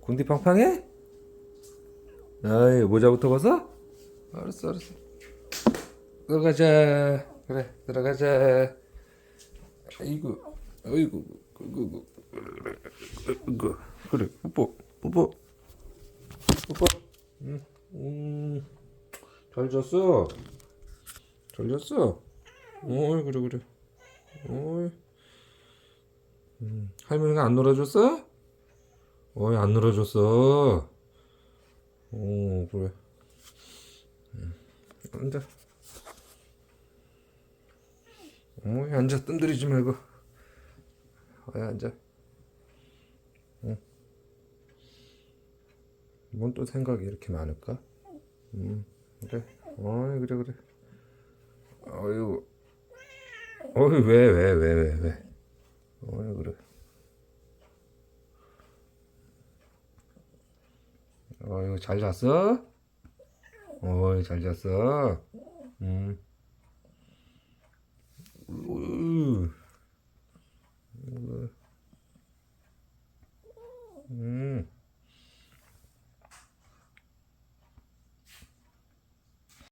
궁디 팡팡해? 아이 모자부터 벗어? 알았어 알았어. 들어가자. 그래 들어가자. 아이고 아이고 그그 그, 그래 뽀뽀 뽀뽀. 뽀뽀. 음, 응잘 잤어? 잘 잤어? 어이 그래 그래. 어이. 음, 할머니가 안 놀아줬어? 어이 안 놀아줬어. 오 그래. 음, 앉아. 어이 앉아. 뜸들이지 말고. 어이 앉아. 응. 뭔또 생각이 이렇게 많을까? 음 그래. 어이 그래 그래. 어이구 어이 왜 왜 왜 왜 왜 어유 잘 잤어? 어유 잘 잤어? 응. 음. 음.